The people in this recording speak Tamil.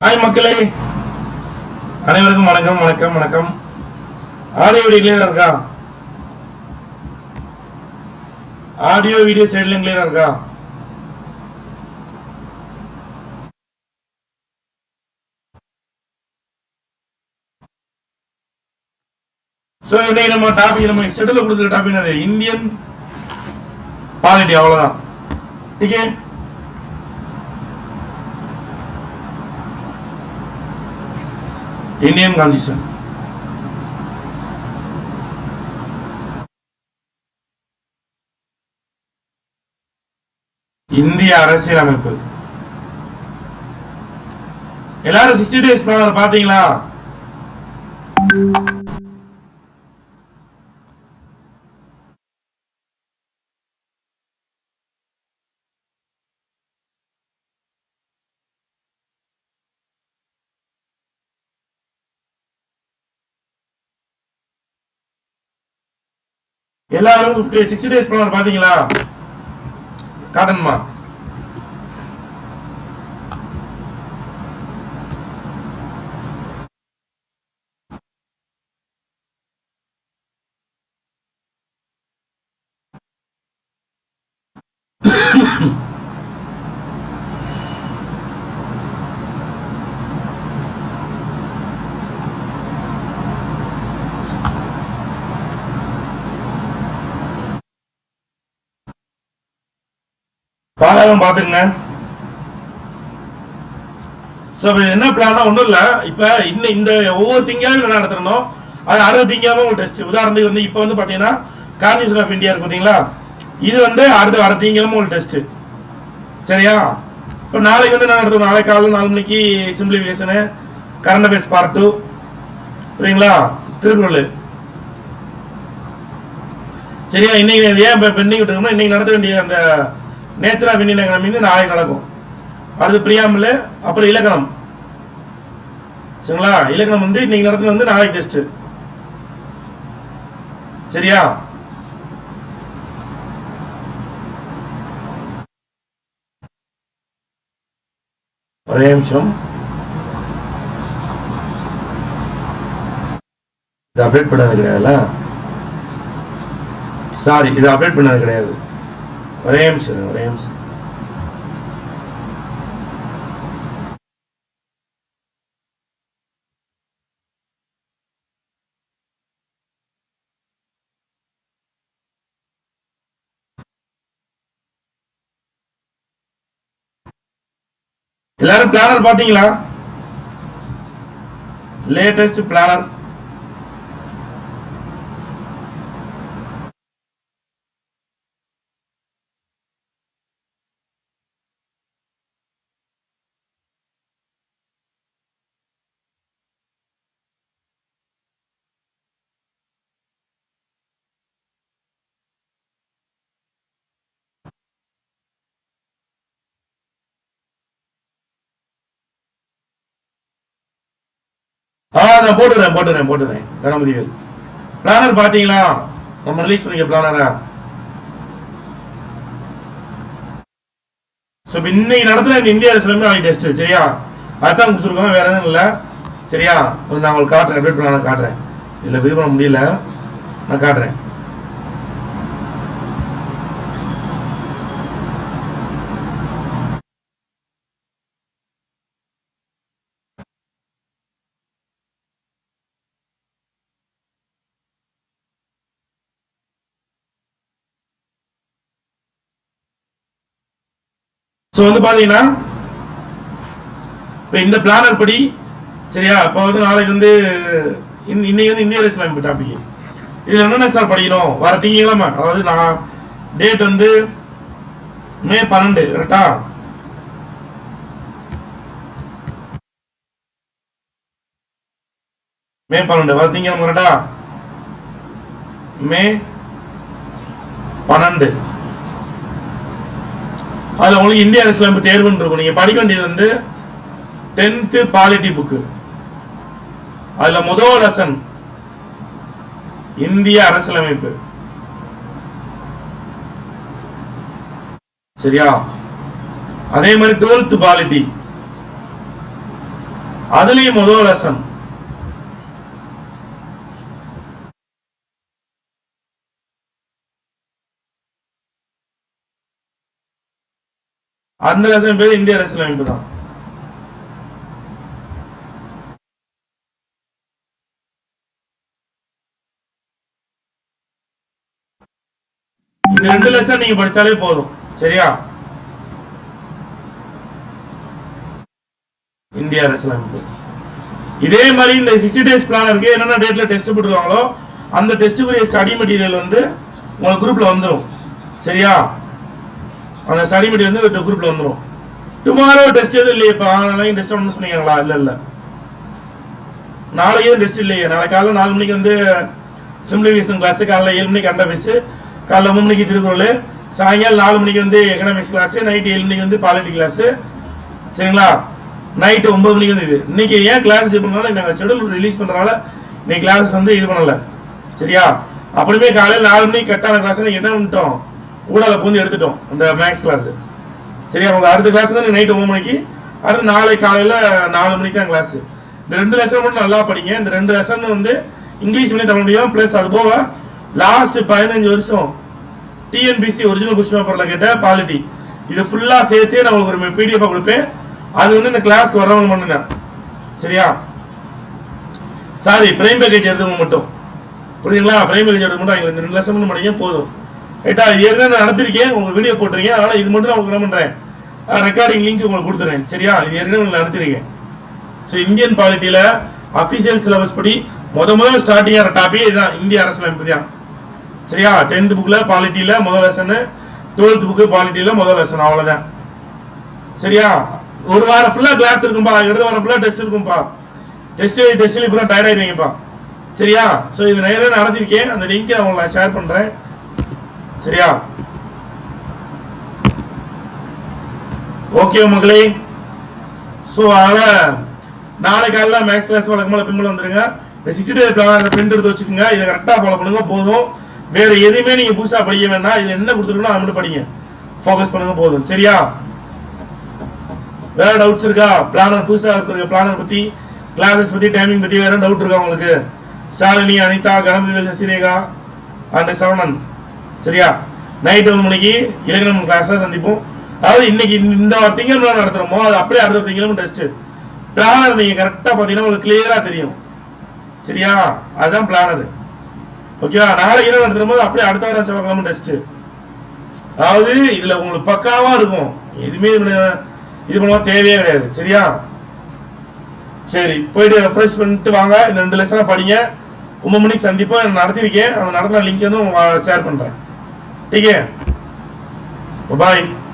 ஹாய் மக்களே. அனைவருக்கும் வணக்கம் வணக்கம் வணக்கம். ஆடியோ வீடியோ கிளியரா இருக்கா? ஆடியோ வீடியோ சைட்லையும் கிளியரா இருக்கா? ஸோ இன்னைக்கு நம்ம டாபிக் நம்ம ஷெட்யூல் கொடுத்துருக்க டாபிக் இந்தியன் பாலிட்டி அவ்வளோதான் ஓகே இந்தியன் கான்ஸ்டியூஷன் இந்திய அரசியலமைப்பு. எல்லாரும் சிக்ஸ்டி டேஸ் பிளானர் பாத்தீங்களா எல்லாரும் ஃபிஃப்டி சிக்ஸ்டி டேஸ் பிளானர் பாத்தீங்களா? காட்டணுமா? பாகம் பார்த்துக்குங்க ஸோ என்ன பிளானா ஒன்றும் இல்லை. இப்போ இன்னும் இந்த ஒவ்வொரு திங்கமும் என்ன நடத்திருந்தோம் அது அறுபது திங்கமும் ஒரு டெஸ்ட் உதாரணத்துக்கு வந்து இப்போ வந்து பார்த்தீங்கன்னா கான்ஸ்டியூஷன் ஆஃப் இந்தியா இருக்கு பார்த்தீங்களா இது வந்து அடுத்த வர திங்கமும் ஒரு டெஸ்ட் சரியா? இப்போ நாளைக்கு வந்து என்ன நடத்தணும் நாளைக்கு காலையில் நாலு மணிக்கு simplification current affairs part two சரிங்களா திருக்குறள். சரியா? இன்னைக்கு ஏன் இப்போ பெண்டிங் விட்டுருக்கோம்னா இன்னைக்கு நடத்த வேண்டிய அந்த நேச்சரா ஆஃப் மீது நாளை நாளைக்கு நடக்கும். அடுத்து பிரியாமல் அப்புறம் இலக்கணம். சரிங்களா? இலக்கணம் வந்து இன்னைக்கு நடத்துறது வந்து நாளைக்கு டெஸ்ட் சரியா? ஒரே நிமிஷம். இது அப்டேட் பண்ணது கிடையாதுல்ல? சாரி இது அப்டேட் பண்ணது கிடையாது. ஒரே நிமிஷம் ஒரே நிமிஷம். எல்லாரும் பிளானர் பாத்தீங்களா லேட்டஸ்ட் பிளானர் ஆ நான் போட்டுறேன் போட்டுறேன் போட்டுறேன். கணபதிவேல் பிளானர் பாத்தீங்களா நம்ம ரிலீஸ் பண்ணிக்க பிளானரா ஸோ இப்போ இன்னைக்கு நடத்துற இந்த இந்திய அரசுலமே நாளைக்கு டெஸ்ட் சரியா? அதான் கொடுத்துருக்கோம் வேற எதுவும் இல்லை? சரியா? கொஞ்சம் நான் உங்களுக்கு காட்டுறேன் அப்டேட் பிளானர் காட்டுறேன். இதில் இது பண்ண முடியல. நான் காட்டுறேன். ஸோ வந்து பார்த்தீங்கன்னா இப்போ இந்த பிளானர் படி சரியா? இப்போ வந்து நாளைக்கு வந்து இன்னைக்கு வந்து இந்திய இஸ்லாமிக் டாபிக் இதில் என்னென்ன சார் படிக்கணும்? வர திங்கக்கிழமை அதாவது நான் டேட் வந்து மே பன்னெண்டு கரெக்டா மே பன்னெண்டு வர திங்கக்கிழமை கரெக்டா மே பன்னெண்டு. அதில் உங்களுக்கு இந்திய அரசியலமைப்பு தேர்வுன்னு இருக்கும். நீங்க படிக்க வேண்டியது வந்து டென்த்து பாலிட்டி புக்கு அதில் முதல் லெசன் இந்திய அரசியலமைப்பு சரியா? அதே மாதிரி டுவெல்த் பாலிட்டி அதுலயும் முதல் லெசன் அந்த லெசன் பேர் இந்திய அரசியலமைப்பு தான். இந்த ரெண்டு லெசன் நீங்க படிச்சாலே போதும். சரியா? இந்திய அரசியலமைப்பு இதே மாதிரி இந்த சிக்ஸ்டி டேஸ் பிளான் இருக்கு. என்னென்ன டேட்ல டெஸ்ட் போட்டுருவாங்களோ அந்த டெஸ்ட்டுக்குரிய ஸ்டடி மெட்டீரியல் வந்து உங்க குரூப்ல வந்துடும் சரியா? அந்த ஸ்டடி வந்து வந்து குரூப்ல வந்துடும் டுமாரோ டெஸ்ட் எதுவும் இல்லையே இப்போ? ஆன்லைன் டெஸ்ட் ஒன்று சொன்னீங்களா இல்லை இல்லை. நாளைக்கு டெஸ்ட் இல்லையே? நாளைக்கு காலையில் நாலு மணிக்கு வந்து சிம்பிளிஃபிகேஷன் கிளாஸ் காலைல ஏழு மணிக்கு அண்டா பேசு காலைல மூணு மணிக்கு திருக்குறள் சாயங்காலம் நாலு மணிக்கு வந்து எக்கனாமிக்ஸ் கிளாஸ் நைட் ஏழு மணிக்கு வந்து பாலிட்டி கிளாஸ் சரிங்களா? நைட்டு ஒன்பது மணிக்கு வந்து இது. இன்னைக்கு ஏன் கிளாஸ் இது பண்ணாலும் நாங்கள் ஷெடியூல் ரிலீஸ் பண்ணுறனால இன்னைக்கு கிளாஸ் வந்து இது பண்ணலை. சரியா? அப்படியுமே காலையில் நாலு மணிக்கு கட்டான கிளாஸ் என்ன பண்ணிட்டோம்? ஊடால பூந்து எடுத்துட்டோம் அந்த மேக்ஸ் கிளாஸ் சரியா அவங்க அடுத்த கிளாஸ் தான் நைட்டு மூணு மணிக்கு? அடுத்து நாளை காலையில் நாலு மணிக்கு தான் கிளாஸ் இந்த ரெண்டு லெசன் மட்டும் நல்லா படிங்க. இந்த ரெண்டு லெசன் வந்து English medium Tamil medium plus அது போக லாஸ்ட் பதினஞ்சு வருஷம் டிஎன்பிசி ஒரிஜினல் கொஸ்டின் பேப்பரில் கேட்ட பாலிட்டி இது ஃபுல்லாக சேர்த்து நான் உங்களுக்கு ஒரு பிடிஎஃப் கொடுப்பேன். அது வந்து இந்த கிளாஸ்க்கு வரவங்க பண்ணுங்க சரியா? சாரி பிரைம் பேக்கேஜ் எடுத்தவங்க மட்டும். புரியுதுங்களா? பிரைம் பேக்கேஜ் எடுத்து மட்டும் எங்களுக்கு இந்த ரெண்டு லட்சம் மட்டும் படிங்க போதும். ரைட்டா ஏற்கனவே நான் நடத்திருக்கேன் உங்க வீடியோ போட்டிருக்கேன் அதனால இது மட்டும் நான் உங்களுக்கு என்ன பண்றேன். ரெக்கார்டிங் லிங்க் உங்களுக்கு கொடுத்துறேன் சரியா? இது ஏற்கனவே நடத்திருக்கேன் ஸோ இந்தியன் பாலிட்டியில அஃபிஷியல் சிலபஸ் படி முத முதல் ஸ்டார்டிங் ஆகிற டாபிக் இதுதான் இந்திய அரசியலமைப்பு தான். சரியா? டென்த் புக்கில் பாலிட்டியில் முதல் லெசன் டுவெல்த் புக்கு பாலிட்டியில் முதல் லெசன் அவ்வளோதான் சரியா? ஒரு வாரம் ஃபுல்லாக கிளாஸ் இருக்கும்பா எடுத்த வாரம் ஃபுல்லாக டெஸ்ட் இருக்கும்பா. டெஸ்ட் டெஸ்ட்லேயும் இப்போ டயர்ட் ஆயிருவீங்கப்பா சரியா? ஸோ இது நேரம் நடத்திருக்கேன் அந்த லிங்க் நான் ஷேர் பண்ணுறேன் சரியா? ஓகே மக்களே ஸோ அதனால் நாளை காலையில் மேக்ஸ் கிளாஸ் வழக்கமாக பின்புல வந்துருங்க. இந்த சிக்ஸ்டி டே பிளான் பிரிண்ட் எடுத்து வச்சுக்கோங்க. இதை கரெக்டாக ஃபாலோ பண்ணுங்க போதும். வேற எதுவுமே நீங்கள் புதுசாக படிக்க வேண்டாம். இதில் என்ன கொடுத்துருக்கணும் அதை மட்டும் படிங்க. ஃபோக்கஸ் பண்ணுங்க போதும். சரியா? வேற டவுட்ஸ் இருக்கா? பிளானர் புதுசாக இருக்கிற பிளானர் பற்றி கிளாஸஸ் பற்றி டைமிங் பற்றி வேற டவுட் இருக்கா உங்களுக்கு? ஷாலினி அனிதா கணபதி சசிரேகா? அண்ட் சரவணன். சரியா? நைட் ஒன்று மணிக்கு இலக்கணம் கிளாஸாக சந்திப்போம். அதாவது இன்னைக்கு இந்த திங்கள் நடத்துகிறோமோ அது அப்படியே அடுத்த திங்களும் டெஸ்ட் பிளானர் நீங்கள் கரெக்டாக பார்த்தீங்கன்னா உங்களுக்கு கிளியராக தெரியும். சரியா? அதுதான் பிளானர் ஓகேவா நாளைக்கு இரவு நடத்தும் போது அப்படியே அடுத்த வாரம் செவ்வாய்க்கிழமை டெஸ்ட்டு அதாவது இதில் உங்களுக்கு பக்காவாக இருக்கும். எதுவுமே இது பண்ண- இது தேவையே கிடையாது. சரியா? சரி போயிட்டு ரெஃப்ரெஷ் பண்ணிட்டு வாங்க. இந்த ரெண்டு லெசனாக படிங்க. ஒன்பது மணிக்கு சந்திப்போம். நான் நடத்திருக்கேன் அந்த நடத்தின லிங்க் வந்து ஷேர் Begin. Bye bye.